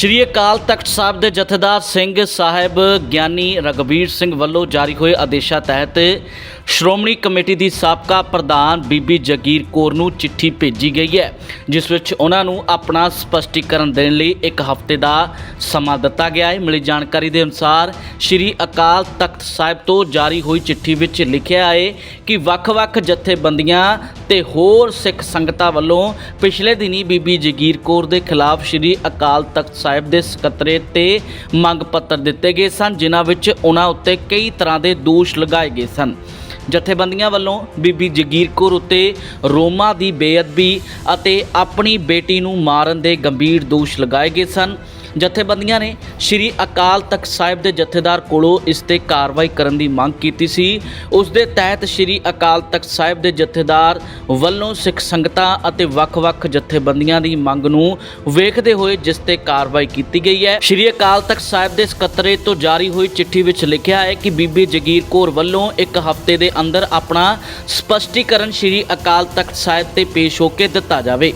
ਸ਼੍ਰੀ ਅਕਾਲ ਤਖਤ ਸਾਹਿਬ ਦੇ ਜਥੇਦਾਰ ਸਿੰਘ ਸਾਹਿਬ ਗਿਆਨੀ ਰਗਵੀਰ ਸਿੰਘ ਵੱਲੋਂ ਜਾਰੀ ਹੋਏ ਆਦੇਸ਼ਾਂ ਤਹਿਤ ਸ਼੍ਰੋਮਣੀ ਕਮੇਟੀ ਦੀ ਸਾਬਕਾ ਪ੍ਰਧਾਨ ਬੀਬੀ ਜਗੀਰ ਕੌਰ ਨੂੰ ਚਿੱਠੀ ਭੇਜੀ ਗਈ ਹੈ, ਜਿਸ ਵਿੱਚ ਉਹਨਾਂ ਨੂੰ ਆਪਣਾ ਸਪਸ਼ਟੀਕਰਨ ਦੇਣ ਲਈ ਇੱਕ ਹਫ਼ਤੇ ਦਾ ਸਮਾਂ ਦਿੱਤਾ ਗਿਆ ਹੈ। ਮਿਲੀ ਜਾਣਕਾਰੀ ਦੇ ਅਨੁਸਾਰ ਸ਼੍ਰੀ ਅਕਾਲ ਤਖਤ ਸਾਹਿਬ ਤੋਂ ਜਾਰੀ ਹੋਈ ਚਿੱਠੀ ਵਿੱਚ ਲਿਖਿਆ ਹੈ ਕਿ ਵੱਖ-ਵੱਖ ਜਥੇਬੰਦੀਆਂ ਤੇ ਹੋਰ ਸਿੱਖ ਸੰਗਤਾਂ ਵੱਲੋਂ ਪਿਛਲੇ ਦਿਨੀ ਬੀਬੀ ਜਗੀਰ ਕੌਰ ਦੇ ਖਿਲਾਫ ਸ਼੍ਰੀ ਅਕਾਲ ਤਖਤ ਸਾਹਿਬ ਦੇ ਸਕੱਤਰੇਤ ਤੇ ਮੰਗ ਪੱਤਰ ਦਿੱਤੇ ਗਏ ਸਨ, ਜਿਨ੍ਹਾਂ ਵਿੱਚ ਉਹਨਾਂ ਉੱਤੇ ਕਈ ਤਰ੍ਹਾਂ ਦੇ ਦੋਸ਼ ਲਗਾਏ ਗਏ ਸਨ। ਜਥੇਬੰਦੀਆਂ ਵੱਲੋਂ ਬੀਬੀ ਜਗੀਰ ਕੌਰ ਉੱਤੇ ਰੋਮਾ ਦੀ ਬੇਅਦਬੀ ਅਤੇ ਆਪਣੀ ਬੇਟੀ ਨੂੰ ਮਾਰਨ ਦੇ ਗੰਭੀਰ ਦੋਸ਼ ਲਗਾਏ ਗਏ ਸਨ। ਜਥੇਬੰਦੀਆਂ ਨੇ ਸ਼੍ਰੀ ਅਕਾਲ ਤਖਤ ਸਾਹਿਬ ਦੇ ਜਥੇਦਾਰ ਕੋਲੋਂ ਇਸ ਤੇ ਕਾਰਵਾਈ ਕਰਨ ਦੀ ਮੰਗ ਕੀਤੀ ਸੀ। ਉਸ ਦੇ ਤਹਿਤ ਸ਼੍ਰੀ ਅਕਾਲ ਤਖਤ ਸਾਹਿਬ ਦੇ ਜਥੇਦਾਰ ਵੱਲੋਂ ਸਿੱਖ ਸੰਗਤਾਂ ਅਤੇ ਵੱਖ-ਵੱਖ ਜਥੇਬੰਦੀਆਂ ਦੀ ਮੰਗ ਨੂੰ ਵੇਖਦੇ ਹੋਏ ਜਿਸ ਤੇ ਕਾਰਵਾਈ ਕੀਤੀ ਗਈ ਹੈ। ਸ਼੍ਰੀ ਅਕਾਲ ਤਖਤ ਸਾਹਿਬ ਦੇ ਸਕੱਤਰੇ ਤੋਂ ਜਾਰੀ ਹੋਈ ਚਿੱਠੀ ਵਿੱਚ ਲਿਖਿਆ ਹੈ ਕਿ ਬੀਬੀ ਜਗੀਰ ਕੌਰ ਵੱਲੋਂ ਇੱਕ ਹਫ਼ਤੇ ਦੇ ਅੰਦਰ ਆਪਣਾ ਸਪਸ਼ਟੀਕਰਨ ਸ਼੍ਰੀ ਅਕਾਲ ਤਖਤ ਸਾਹਿਬ ਤੇ ਪੇਸ਼ ਹੋ ਕੇ ਦਿੱਤਾ ਜਾਵੇ।